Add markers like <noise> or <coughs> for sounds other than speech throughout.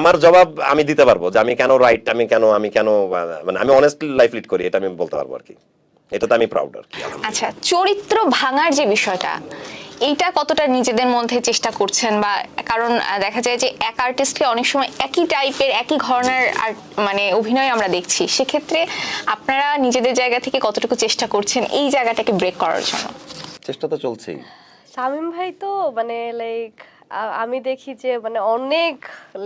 আমার জবাব আমি দিতে পারব যে আমি কেন রাইট আমি কেন আমি কেন মানে আমি অনেস্টলি লাইফ লিড করি এটা আমি বলতে পারব আর কি। এটাতে আমি প্রাউড আর কি আচ্ছা চরিত্র ভাঙার যে বিষয়টা এইটা কতটা নিজেদের মধ্যে চেষ্টা করছেন বা কারণ দেখা যায় যে এক আর্টিস্টকে অনেক সময় একই টাইপের একই ঘরনার আর মানে অভিনয় আমরা দেখছি। সেক্ষেত্রে আপনারা নিজেদের জায়গা থেকে কতটুকু চেষ্টা করছেন এই জায়গাটাকে ব্রেক করার জন্য? চেষ্টা তো চলছেই। শামিম ভাই তো মানে লাইক আমি দেখি যে মানে অনেক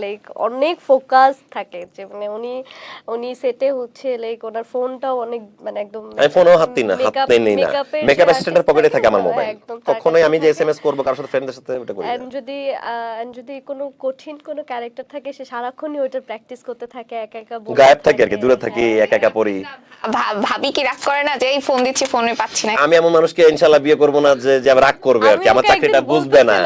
লাইক অনেক ফোকাস থাকে যে মানে উনি উনি সেটে হচ্ছে লাইক ওনার ফোনটাও অনেক মানে একদম আমি ফোনও হাত না হাত নেই না। মেকআপ অ্যাসিস্ট্যান্টের পকেটে থাকে আমার মোবাইল কখনোই আমি যে এসএমএস করব কারোর সাথে ফ্রেন্ডদের সাথে ওটা করি। And যদি and যদি কোনো কঠিন কোনো ক্যারেক্টার থাকে সে সারাক্ষণই ওইটার প্র্যাকটিস করতে থাকে একা একা গায়েব থাকি আর কি দূরে থাকি হ্যাঁ। একা একা পড়ি। ভাবি কি রাগ করে না যে এই ফোন দিচ্ছি ফোনে পাচ্ছি না। আমি এমন মানুষকে ইনশাল্লাহ বিয়ে করব না যে যে রাগ করবে আর কি আমার চাকরিটা বুঝবে না।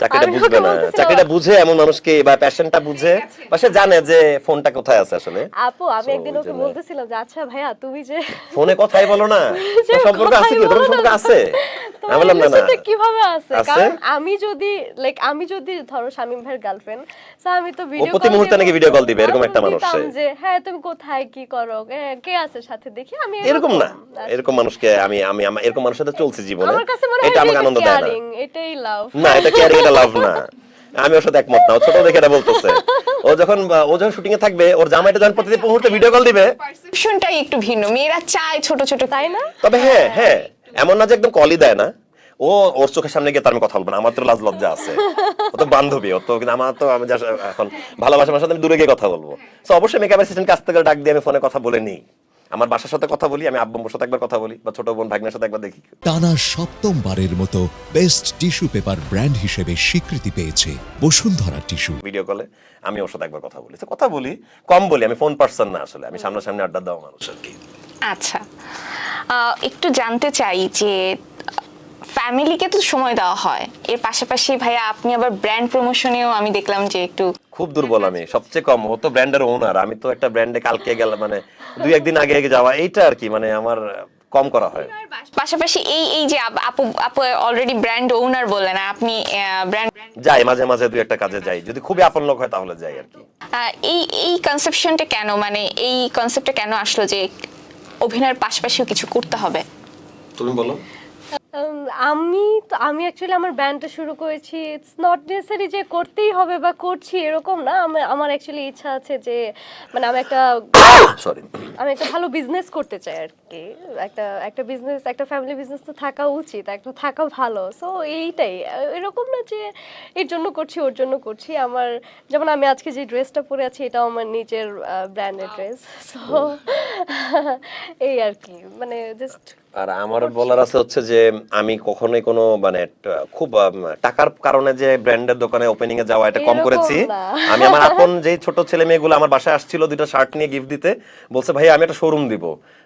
চাকরিটা বুঝবে না। চাকরিটা বুঝে এমন মানুষকে বা প্যাশনটা বুঝে বা সে জানে যে ফোনটা কোথায় আছে আসলে। আপু আমি একদিন ওকে বলতেছিলাম যে আচ্ছা ভাইয়া তুমি যে ফোনে কথাই বলো না। সম্পর্ক আছে কি? তোমার সম্পর্ক আছে? আমি বললাম না না কীভাবে আছে? আছে? কারণ আমি যদি লাইক আমি যদি ধরো শামিম ভাইয়ের গার্লফ্রেন্ড সো আমি তো ভিডিও প্রতি মুহূর্তে নাকি video call দিবে, এরকম একটা মানুষ যে হ্যাঁ তুমি কোথায় কি করো কে আছে সাথে দেখি? আমি এরকম না। এরকম মানুষকে আমি আমি এরকম মানুষের সাথে চলছি জীবনে। আমার কাছে মনে হয় এটা আমাকে আনন্দ দেয় না। এটাই লাভ না এটা কেয়ারিং এটা লাভ না। আমি ওর সাথে একমত না। ও ছোট দেখে এটা বলতেছে। ও যখন ও যখন শুটিং এ থাকবে ওর জামাইটা যখন প্রতিদিন মুহূর্তে ভিডিও কল দিবে একটু ভিন্ন। মেয়েরা চায় ছোট ছোট তাই না? তবে হ্যাঁ। হ্যাঁ। এমন না যে একদম কলই দেয় না। ও ওর চোখের সামনে গিয়ে তার আমি কথা বলব না আমার তো লাজ লজ্জা আছে। ও তো বান্ধবী ও তো কিন্তু আমার তো আমি যা এখন ভালোবাসার সাথে আমি দূরে গিয়ে কথা বলব। তো অবশ্যই মেকআপ অ্যাসিস্ট্যান্ট কাছ থেকে ডাক দিয়ে আমি ফোনে কথা বলে নিই। আমার বাসার সাথে কথা বলি আমি আব্বুর সাথে একবার কথা বলি বা ছোট বোন ভাগ্নের সাথে একবার দেখি। টানা সপ্তমবারের মতো বেস্ট টিস্যু পেপার ব্র্যান্ড হিসেবে স্বীকৃতি পেয়েছে বসুন্ধরা টিস্যু ভিডিও কলে আমি ওর সাথে একবার কথা বলি। তো কথা বলি কম বলি আমি ফোন পার্সন না আসলে আমি সামনাসামনি আড্ডা দেওয়া মানুষ আর কি। আচ্ছা। একটু জানতে চাই যে ফ্যামিলিকে তো সময় দেওয়া হয়। এর পাশাপাশি ভাইয়া আপনি আবার ব্র্যান্ড প্রমোশনেও আমি দেখলাম যে একটু খুব দুর্বল আমি। সবচেয়ে কম। ও তো ব্র্যান্ডের ওনার আমি তো একটা ব্র্যান্ডে কালকে গেলাম মানে দুই একদিন আগে আগে যাওয়া। এইটা আর কি মানে আমার কম করা হয়। পাশাপাশি এই এই যে আপু আপু অলরেডি ব্র্যান্ড ওনার বললেন আপনি ব্র্যান্ড যাই মাঝে মাঝে দুই একটা কাজে যাই। যদি খুবই আপন লোক হয় তাহলে যাই আর কি। এই এই কনসেপশনটা কেন? মানে এই কনসেপ্টটা কেন আসলো যে অভিনয়ের পাশাপাশিও কিছু করতে হবে। তুমি বলো। আমি তো আমি অ্যাকচুয়ালি আমার ব্যান্ডটা শুরু করেছি। ইটস নট নেসেসারি যে করতেই হবে বা করছি এরকম না। আমার আমার অ্যাকচুয়ালি ইচ্ছা আছে যে মানে আমি একটা <coughs> সরি আমি একটা ভালো বিজনেস করতে চাই আর কি একটা একটা বিজনেস একটা ফ্যামিলি বিজনেস তো থাকা উচিত একটা থাকা ভালো। সো এইটাই। এরকম না যে এর জন্য করছি ওর জন্য করছি। আমার যেমন আমি আজকে যে ড্রেসটা পরে আছি এটাও আমার নিজের ব্র্যান্ডের ড্রেস সো এই আর কি মানে জাস্ট আর আমার বলার আছে হচ্ছে যে আমি কখনোই কোনো মানে খুব টাকার কারণে যে ব্র্যান্ডের দোকানে ওপেনিং এ যাওয়া এটা কম করেছি। আমি আমার আপন যে ছোট ছেলে মেয়েগুলো আমার বাসায় আসছিল দুটো শার্ট নিয়ে গিফট দিতে বলছে ভাই আমি একটা শোরুম দিব।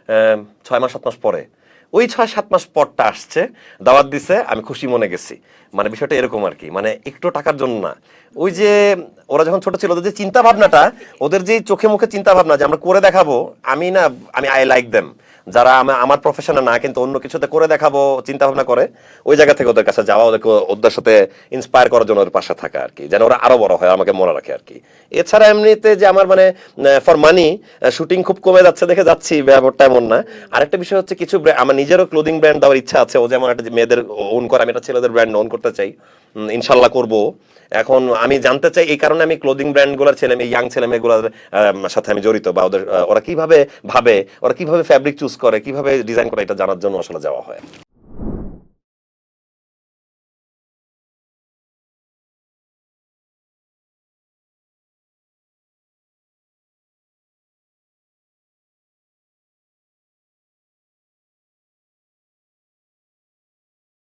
আহ, ছয় মাস সাত মাস পরে। ওই ছয়, সাত মাস পরটা আসছে, দাওয়াত দিছে, আমি খুশি মনে গেছি। মানে বিষয়টা এরকম আর কি মানে একটু টাকার জন্য না। ওই যে ওরা যখন ছোট ছিল, ওদের যে চিন্তা ভাবনাটা ওদের যে চোখে মুখে চিন্তা ভাবনা যে আমরা করে দেখাবো, আমি না, আমি আই লাইক দেম যারা আমা- আমার প্রফেশনে না, কিন্তু অন্য কিছুতে করে দেখাবো চিন্তা ভাবনা করে, ওই জায়গা থেকে ওদের কাছে যাওয়া, ওদেরকে, ওদের সাথে ইন্সপায়ার করার জন্য ওদের পাশে থাকা আর কি, যেন ওরা আরও বড় হয়, আমাকে মনে রাখে আর কি। এছাড়া এমনিতে যে আমার মানে ফর মানি শুটিং খুব কমে যাচ্ছে দেখে যাচ্ছি, ব্যাপারটা এমন না। আরেকটা বিষয় হচ্ছে, কিছু আমার নিজেরও ক্লোদিং ব্র্যান্ড দেওয়ার ইচ্ছা আছে। ও যেমন একটা মেয়েদের ওন করে, আমি একটা ছেলেদের ব্র্যান্ড ওন করতে চাই। ইনশাল্লাহ করব। এখন আমি জানতে চাই, এই কারণে আমি ক্লোদিং ব্র্যান্ড ব্র্যান্ডগুলোর ছেলে মেয়ে ইয়াং ছেলে মেয়েগুলোর সাথে আমি জড়িত বা ওদের ওরা কীভাবে ভাবে, ওরা কীভাবে ফ্যাব্রিক চুজ করে, কীভাবে ডিজাইন করে, এটা জানার জন্য আসলে যাওয়া হয়।